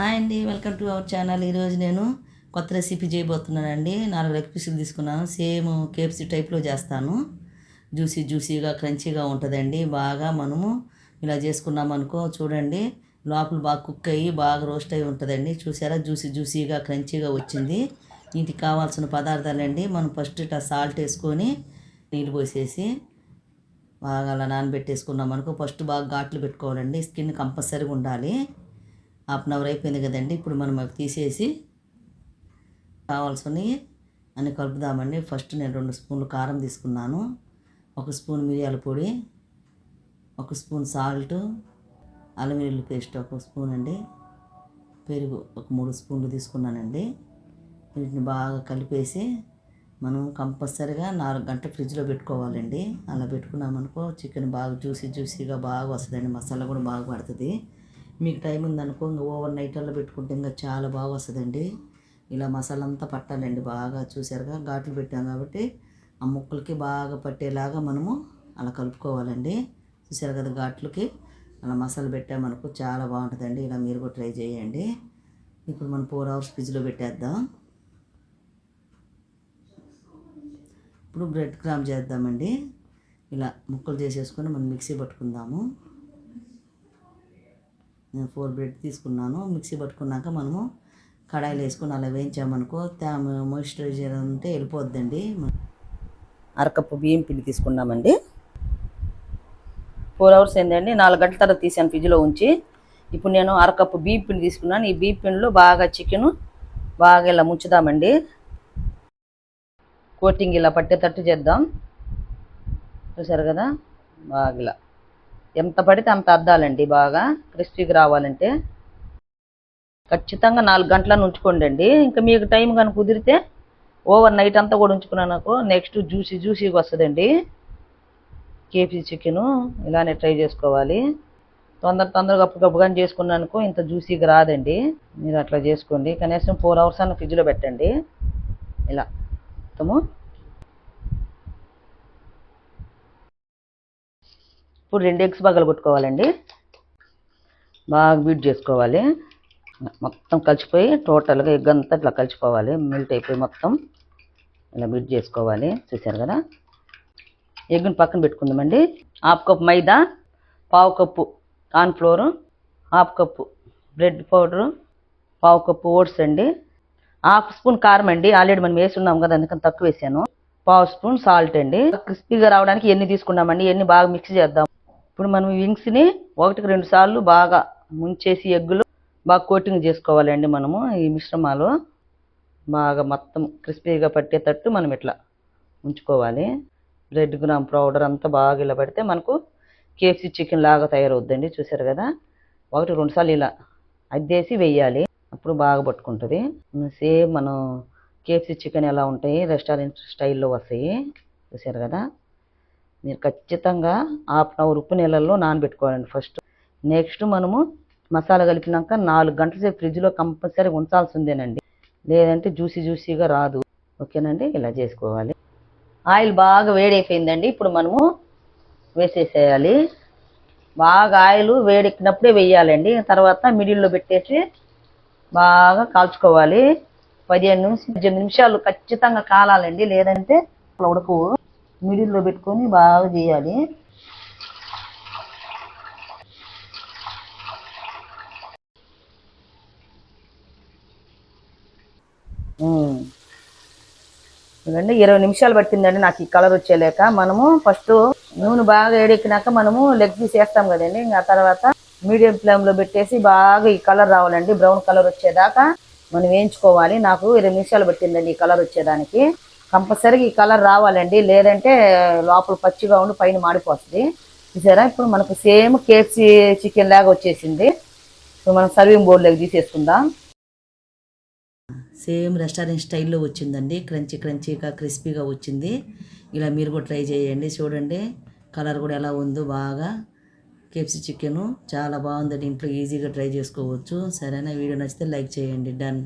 Hi అండి welcome to our channel. ఈరోజు నేను కొత్త రెసిపీ చేయబోతున్నానండి. నాలుగు లెగ్ పీసులు తీసుకున్నాను. సేమ్ కేఎఫ్సీ టైప్లో చేస్తాను. జ్యూసీ జ్యూసీగా క్రంచీగా ఉంటుందండి. బాగా మనము ఇలా చేసుకున్నాం అనుకో చూడండి లోపల బాగా కుక్ అయ్యి బాగా రోస్ట్ అయ్యి ఉంటుందండి. చూసారా? జ్యూసీ జ్యూసీగా క్రంచీగా వచ్చింది. ఇంటికి కావాల్సిన పదార్థాలండి. మనం ఫస్ట్ ఇట్లా సాల్ట్ వేసుకొని నీళ్ళు పోసేసి బాగా అలా నానబెట్టేసుకున్నాం అనుకో ఫస్ట్ బాగా ఘాట్లు పెట్టుకోవాలండి. స్కిన్ కంపల్సరీగా ఉండాలి. హాఫ్ అన్ అవర్ అయిపోయింది కదండి. ఇప్పుడు మనం అవి తీసేసి కావాల్సినవి అన్ని కలుపుదామండి. ఫస్ట్ నేను రెండు స్పూన్లు కారం తీసుకున్నాను. ఒక స్పూన్ మిరియాల పొడి ఒక స్పూన్ సాల్ట్ అల్లం వెల్లుల్లి పేస్ట్ ఒక స్పూన్ అండి. పెరుగు ఒక మూడు స్పూన్లు తీసుకున్నానండి. వీటిని బాగా కలిపేసి మనం కంపల్సరిగా నాలుగు గంటలు ఫ్రిడ్జ్లో పెట్టుకోవాలండి. అలా పెట్టుకున్నామనుకో చికెన్ బాగా జ్యూసీ జ్యూసీగా బాగా వస్తుందండి. మసాలా కూడా బాగా పడుతుంది. మీకు టైం ఉందనుకో ఇంకా ఓవర్ నైట్ అలా పెట్టుకుంటే ఇంకా చాలా బాగా వస్తుందండి. ఇలా మసాలా అంతా పట్టాలండి బాగా చూసారుగా? ఘాట్లు పెట్టాం కాబట్టి ఆ ముక్కలకి బాగా పట్టేలాగా మనము అలా కలుపుకోవాలండి. చూసారు కదా ఘాట్లకి? అలా మసాలా పెట్టామనుకో చాలా బాగుంటుందండి. ఇలా మీరు కూడా ట్రై చేయండి. ఇప్పుడు మనం ఫోర్ అవర్స్ ఫ్రిడ్జ్లో పెట్టేద్దాం. ఇప్పుడు బ్రెడ్ క్రామ్ చేద్దామండి. ఇలా ముక్కలు చేసేసుకొని మనం మిక్సీ పట్టుకుందాము. నేను ఫోర్ బ్రెడ్ తీసుకున్నాను. మిక్సీ పట్టుకున్నాక మనము కడాయిలు వేసుకుని అలా వేయించామనుకో మాయిశ్చరైజర్ ఉంటే వెళ్ళిపోద్దండి. అరకప్పు బియ్యం పిండి తీసుకున్నామండి. ఫోర్ అవర్స్ అయిందండి. నాలుగు గంటల తర్వాత తీసాను ఫ్రిడ్జ్లో ఉంచి. ఇప్పుడు నేను అరకప్పు బియ్యం పిండి తీసుకున్నాను. ఈ బియ్యం పిండిలో బాగా చికెను బాగా ఇలా ముంచుదామండి. కోటింగ్ ఇలా పట్టేటట్టు చేద్దాం. చూసారు కదా? బాగా ఇలా. ఎంత పడితే అంత అద్దాలండి బాగా. క్రిస్పీగా రావాలంటే. ఖచ్చితంగా నాలుగు గంటలను ఉంచుకోండి అండి ఇంకా మీకు టైం కనుక కుదిరితే ఓవర్ నైట్ అంతా కూడా ఉంచుకున్నాను నెక్స్ట్ జ్యూసీ జ్యూసీగా వస్తుందండి. కేపీ చికెను ఇలానే ట్రై చేసుకోవాలి. తొందర తొందరగా అప్పటికప్పుడు కానీ చేసుకున్నానుకో ఇంత జ్యూసీగా రాదండి. మీరు అట్లా చేసుకోండి. కనీసం ఫోర్ అవర్స్ అన్న ఫ్రిడ్జ్లో పెట్టండి. ఇలా. మొత్తము ఇప్పుడు రెండు ఎగ్స్ బాగా కొట్టుకోవాలండి బాగా బీట్ చేసుకోవాలి. మొత్తం కలిసిపోయి టోటల్గా ఎగ్ అంతా ఇట్లా కలిసిపోవాలి. మెల్ట్ అయిపోయి మొత్తం ఇలా బీట్ చేసుకోవాలి. చూశారు కదా? ఎగ్ని పక్కన పెట్టుకుందామండి. హాఫ్ కప్ మైదా పావు cup cornflour half cup bread powder పావు కప్పు ఓట్స్ అండి. హాఫ్ స్పూన్ కారం అండి. ఆల్రెడీ మనం వేసున్నాం కదా అందుకని తక్కువ వేసాను. పావు స్పూన్ సాల్ట్ అండి. క్రిస్పీగా రావడానికి ఎన్ని తీసుకున్నామండి? ఎన్ని బాగా మిక్స్ చేద్దాం? ఇప్పుడు మనం వింగ్స్ని ఒకటికి రెండు సార్లు బాగా ముంచేసి ఎగ్గులు బాగా కోటింగ్ చేసుకోవాలండి మనము ఈ మిశ్రమాలు. బాగా మొత్తం క్రిస్పీగా పట్టేటట్టు మనం ఇట్లా ఉంచుకోవాలి. రెడ్ గ్రామ్ పౌడర్ అంతా బాగా ఇలా పడితే మనకు కేఎఫ్సీ చికెన్ లాగా తయారవుద్దండి చూసారు కదా? ఒకటి రెండు సార్లు ఇలా అద్దేసి వెయ్యాలి అప్పుడు బాగా పట్టుకుంటుంది. సేమ్ మనం కేఎఫ్సీ చికెన్ ఎలా ఉంటాయి రెస్టారెంట్ స్టైల్లో వస్తాయి చూసారు కదా? మీరు ఖచ్చితంగా హాఫ్ అన్ అవర్ ఉప్పు నీళ్ళల్లో నానబెట్టుకోవాలండి ఫస్ట్. నెక్స్ట్ మనము మసాలా కలిపినాక నాలుగు గంటల సేపు ఫ్రిడ్జ్లో కంపల్సరీ ఉంచాల్సిందేనండి. లేదంటే జ్యూసీ జ్యూసీగా రాదు. ఓకేనండి? ఇలా చేసుకోవాలి. ఆయిల్ బాగా వేడైపోయిందండి. ఇప్పుడు మనము వేసేసేయాలి. బాగా ఆయిల్ వేడెక్కినప్పుడే వేయాలండి. తర్వాత మిడిల్లో పెట్టేసి బాగా కాల్చుకోవాలి. పదిహేను నిమిషం పద్దెనిమిది నిమిషాలు ఖచ్చితంగా కాలాలండి. లేదంటే ఉడకవు. మిడిల్లో పెట్టుకొని బాగా చేయాలి. చూడండి ఇరవై నిమిషాలు పట్టిందండి నాకు ఈ కలర్ వచ్చేలేక. మనము ఫస్ట్ నూనె బాగా వేడెక్కినాక మనము లెగ్ పీస్ వేస్తాం కదండి. ఇంకా తర్వాత మీడియం ఫ్లేమ్లో పెట్టేసి బాగా ఈ కలర్ రావాలండి. బ్రౌన్ కలర్ వచ్చేదాకా మనం వేయించుకోవాలి. నాకు ఇరవై నిమిషాలు పట్టిందండి ఈ కలర్ వచ్చేదానికి. కంపల్సరీగా ఈ కలర్ రావాలండి. లేదంటే లోపల పచ్చిగా ఉండి పైన మాడిపోతుంది. చూసారా? ఇప్పుడు మనకు సేమ్ కేఎఫ్సీ చికెన్ లాగా వచ్చేసింది. ఇప్పుడు మనం సర్వింగ్ బోర్డులోకి తీసేసుకుందాం. సేమ్ రెస్టారెంట్ స్టైల్లో వచ్చిందండి. క్రంచీ క్రంచీగా క్రిస్పీగా వచ్చింది. ఇలా మీరు కూడా ట్రై చేయండి. చూడండి కలర్ కూడా ఎలా ఉందో బాగా. కేప్సి చికెను చాలా బాగుందండి. ఇంట్లో ఈజీగా ట్రై చేసుకోవచ్చు. సరేనా? వీడియో నచ్చితే లైక్ చేయండి. డన్.